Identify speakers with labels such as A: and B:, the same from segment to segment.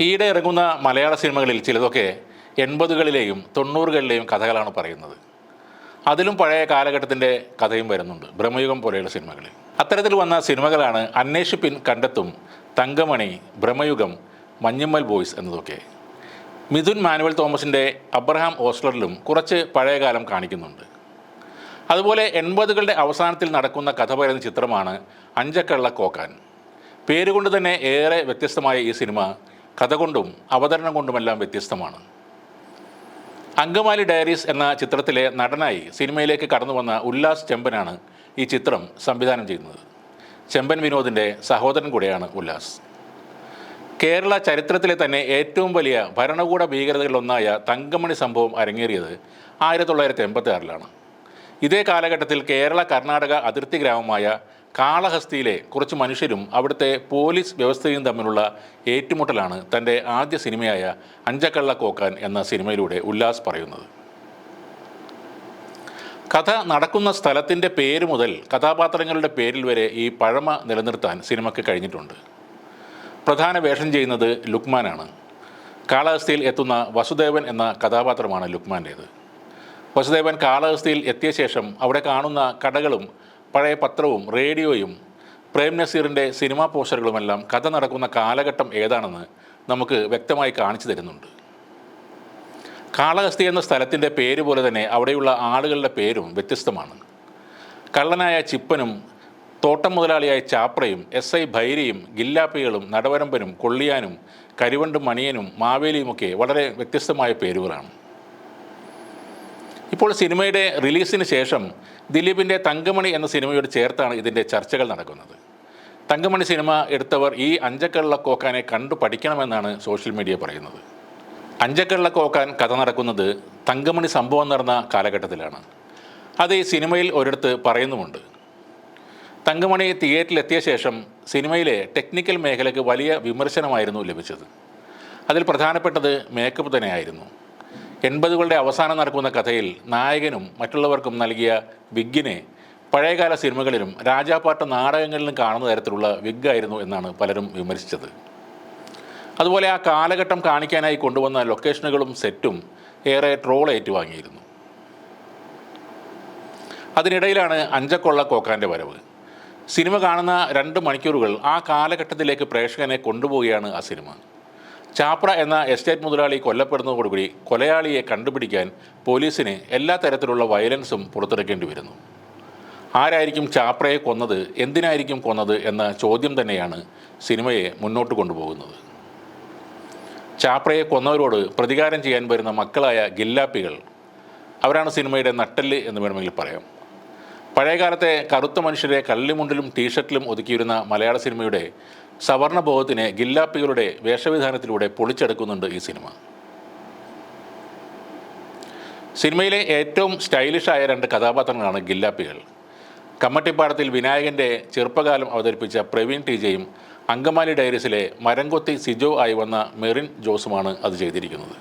A: ഈയിടെ ഇറങ്ങുന്ന മലയാള സിനിമകളിൽ ചിലതൊക്കെ എൺപതുകളിലെയും തൊണ്ണൂറുകളിലെയും കഥകളാണ് പറയുന്നത്. അതിലും പഴയ കാലഘട്ടത്തിന്റെ കഥയും വരുന്നുണ്ട് ബ്രഹ്മയുഗം പോലെയുള്ള സിനിമകൾ അത്തരത്തിൽ വന്ന സിനിമകളാണ് അന്വേഷിപ്പിൻ കണ്ടെത്തും തങ്കമണി ബ്രഹ്മയുഗം മഞ്ഞുമ്മൽ ബോയ്സ് എന്നതൊക്കെ. മിഥുൻ മാനുവൽ തോമസിന്റെ അബ്രഹാം ഓസ്ലറിലും കുറച്ച് പഴയകാലം കാണിക്കുന്നുണ്ട്. അതുപോലെ എൺപതുകളുടെ അവസാനത്തിൽ നടക്കുന്ന കഥ പറയുന്ന ചിത്രമാണ് അഞ്ചക്കള്ള കോക്കാൻ. പേരുകൊണ്ട് തന്നെ ഏറെ വ്യത്യസ്തമായ ഈ സിനിമ കഥ കൊണ്ടും അവതരണം കൊണ്ടുമെല്ലാം വ്യത്യസ്തമാണ്. അങ്കമാലി ഡയറീസ് എന്ന ചിത്രത്തിലെ നടനായി സിനിമയിലേക്ക് കടന്നു വന്ന ഉല്ലാസ് ചെമ്പനാണ് ഈ ചിത്രം സംവിധാനം ചെയ്യുന്നത്. ചെമ്പൻ വിനോദിന്റെ സഹോദരൻ കൂടെയാണ് ഉല്ലാസ്. കേരള ചരിത്രത്തിലെ തന്നെ ഏറ്റവും വലിയ ഭരണകൂട ഭീകരതകളിലൊന്നായ തങ്കമണി സംഭവം അരങ്ങേറിയത് ആയിരത്തി തൊള്ളായിരത്തി എൺപത്തി ആറിലാണ്. ഇതേ കാലഘട്ടത്തിൽ കേരള കർണാടക അതിർത്തി ഗ്രാമമായ കാളഹസ്തിയിലെ കുറച്ച് മനുഷ്യരും അവിടുത്തെ പോലീസ് വ്യവസ്ഥയും തമ്മിലുള്ള ഏറ്റുമുട്ടലാണ് തന്റെ ആദ്യ സിനിമയായ അഞ്ചക്കള്ള കോക്കാൻ എന്ന സിനിമയിലൂടെ ഉല്ലാസ് പറയുന്നത്. കഥ നടക്കുന്ന സ്ഥലത്തിന്റെ പേര് മുതൽ കഥാപാത്രങ്ങളുടെ പേരിൽ വരെ ഈ പഴമ നിലനിർത്താൻ സിനിമയ്ക്ക് കഴിഞ്ഞിട്ടുണ്ട്. പ്രധാന വേഷം ചെയ്യുന്നത് ലുക്മാനാണ്. കാളഹസ്തിയിൽ എത്തുന്ന വസുദേവൻ എന്ന കഥാപാത്രമാണ് ലുക്മാന്റേത്. വസുദേവൻ കാളഹസ്തിയിൽ എത്തിയ ശേഷം അവിടെ കാണുന്ന കടകളും പഴയ പത്രവും റേഡിയോയും പ്രേം നസീറിന്റെ സിനിമാ പോസ്റ്ററുകളുമെല്ലാം കഥ നടക്കുന്ന കാലഘട്ടം ഏതാണെന്ന് നമുക്ക് വ്യക്തമായി കാണിച്ചു തരുന്നുണ്ട്. കാളഹസ്തി എന്ന സ്ഥലത്തിന്റെ പേര് പോലെ തന്നെ അവിടെയുള്ള ആളുകളുടെ പേരും വ്യത്യസ്തമാണ്. കള്ളനായ ചിപ്പനും തോട്ടം മുതലാളിയായ ചാപ്രയും എസ് ഐ ഭൈരിയും ഗില്ലാപ്പികളും നടവരമ്പനും കൊള്ളിയാനും കരിവണ്ടും മണിയനും മാവേലിയുമൊക്കെ വളരെ വ്യത്യസ്തമായ പേരുകളാണ്. ഇപ്പോൾ സിനിമയുടെ റിലീസിന് ശേഷം ദിലീപിന്റെ തങ്കമണി എന്ന സിനിമയോട് ചേർത്താണ് ഇതിന്റെ ചർച്ചകൾ നടക്കുന്നത്. തങ്കമണി സിനിമ എടുത്തവർ ഈ അഞ്ചക്കള്ള കോക്കാനെ കണ്ടു പഠിക്കണമെന്നാണ് സോഷ്യൽ മീഡിയ പറയുന്നത്. അഞ്ചക്കള്ള കോക്കാൻ കഥ നടക്കുന്നത് തങ്കമണി സംഭവം നടന്ന കാലഘട്ടത്തിലാണ്. അത് ഈ സിനിമയിൽ ഒരിടത്ത് പറയുന്നുമുണ്ട്. തങ്കമണി തിയേറ്ററിലെത്തിയ ശേഷം സിനിമയിലെ ടെക്നിക്കൽ മേഖലയ്ക്ക് വലിയ വിമർശനമായിരുന്നു ലഭിച്ചത്. അതിൽ പ്രധാനപ്പെട്ടത് മേക്കപ്പ് തന്നെയായിരുന്നു. എൺപതുകളുടെ അവസാനം നടക്കുന്ന കഥയിൽ നായകനും മറ്റുള്ളവർക്കും നൽകിയ വിഗ്ഗിനെ പഴയകാല സിനിമകളിലും രാജാപാട്ട നാടകങ്ങളിലും കാണുന്ന തരത്തിലുള്ള വിഗ്ഗായിരുന്നു എന്നാണ് പലരും വിമർശിച്ചത്. അതുപോലെ ആ കാലഘട്ടം കാണിക്കാനായി കൊണ്ടുവന്ന ലൊക്കേഷനുകളും സെറ്റും ഏറെ ട്രോൾ ഏറ്റുവാങ്ങിയിരുന്നു. അതിനിടയിലാണ് അഞ്ചക്കൊള്ള കോക്കാന്റെ വരവ്. സിനിമ കാണുന്ന രണ്ട് മണിക്കൂറുകൾ ആ കാലഘട്ടത്തിലേക്ക് പ്രേക്ഷകനെ കൊണ്ടുപോവുകയാണ് ആ സിനിമ. ചാപ്ര എന്ന എസ്റ്റേറ്റ് മുതലാളി കൊല്ലപ്പെടുന്നതോടുകൂടി കൊലയാളിയെ കണ്ടുപിടിക്കാൻ പോലീസിന് എല്ലാ തരത്തിലുള്ള വയലൻസും പുറത്തിറക്കേണ്ടി വരുന്നു. ആരായിരിക്കും ചാപ്രയെ കൊന്നത്? എന്തിനായിരിക്കും കൊന്നത് എന്ന ചോദ്യം തന്നെയാണ് സിനിമയെ മുന്നോട്ട് കൊണ്ടുപോകുന്നത്. ചാപ്രയെ കൊന്നവരോട് പ്രതികാരം ചെയ്യാൻ വരുന്ന മക്കളായ ഗില്ലാപ്പികൾ അവരാണ് സിനിമയുടെ നട്ടൽ എന്ന് വേണമെങ്കിൽ പറയാം. പഴയകാലത്തെ കറുത്ത മനുഷ്യരെ കള്ളിമുണ്ടിലും ടീഷർട്ടിലും ഒതുക്കിയിരുന്ന മലയാള സിനിമയുടെ സവർണ ബോധത്തിനെ ഗില്ലാപ്പികളുടെ വേഷവിധാനത്തിലൂടെ പൊളിച്ചെടുക്കുന്നുണ്ട് ഈ സിനിമ. സിനിമയിലെ ഏറ്റവും സ്റ്റൈലിഷായ രണ്ട് കഥാപാത്രങ്ങളാണ് ഗില്ലാപ്പികൾ. കമ്മട്ടിപ്പാടത്തിൽ വിനായകന്റെ ചെറുപ്പകാലം അവതരിപ്പിച്ച പ്രവീൺ ടി ജെയും അങ്കമാലി ഡയറീസിലെ മരംകൊത്തി സിജോ ആയി വന്ന മെറിൻ ജോസുമാണ് അത് ചെയ്തിരിക്കുന്നത്.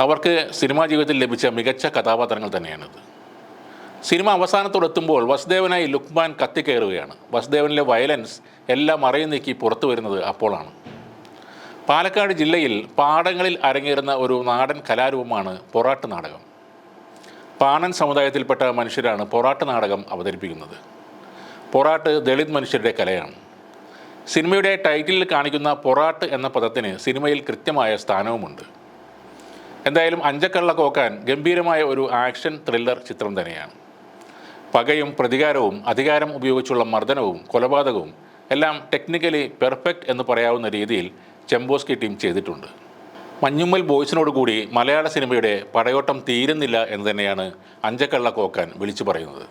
A: അവർക്ക് സിനിമാ ജീവിതത്തിൽ ലഭിച്ച മികച്ച കഥാപാത്രങ്ങൾ തന്നെയാണിത്. സിനിമ അവസാനത്തോടെത്തുമ്പോൾ വസുദേവനായി ലുക്മാൻ കത്തിക്കയറുകയാണ് വസുദേവനിലെ വയലൻസ് എല്ലാം മറയും നീക്കി പുറത്തു വരുന്നത് അപ്പോഴാണ് പാലക്കാട് ജില്ലയിൽ പാടങ്ങളിൽ അരങ്ങേറുന്ന ഒരു നാടൻ കലാരൂപമാണ് പൊറാട്ട് നാടകം. പാണൻ സമുദായത്തിൽപ്പെട്ട മനുഷ്യരാണ് പൊറാട്ട് നാടകം അവതരിപ്പിക്കുന്നത്. പൊറാട്ട് ദളിത് മനുഷ്യരുടെ കലയാണ്. സിനിമയുടെ ടൈറ്റിലിൽ കാണിക്കുന്ന പൊറാട്ട് എന്ന പദത്തിന് സിനിമയിൽ കൃത്യമായ സ്ഥാനവുമുണ്ട്. എന്തായാലും അഞ്ചക്കള്ള കോക്കാൻ ഗംഭീരമായ ഒരു ആക്ഷൻ ത്രില്ലർ ചിത്രം തന്നെയാണ്. പകയും പ്രതികാരവും അധികാരം ഉപയോഗിച്ചുള്ള മർദ്ദനവും കൊലപാതകവും എല്ലാം ടെക്നിക്കലി പെർഫെക്റ്റ് എന്ന് പറയാവുന്ന രീതിയിൽ ചെമ്പോസ്കി ടീം ചെയ്തിട്ടുണ്ട്. മഞ്ഞുമ്മൽ ബോയ്സിനോട് കൂടി മലയാള സിനിമയുടെ പടയോട്ടം തീരുന്നില്ല എന്ന് തന്നെയാണ് അഞ്ചക്കള്ള കോക്കാൻ വിളിച്ചു പറയുന്നത്.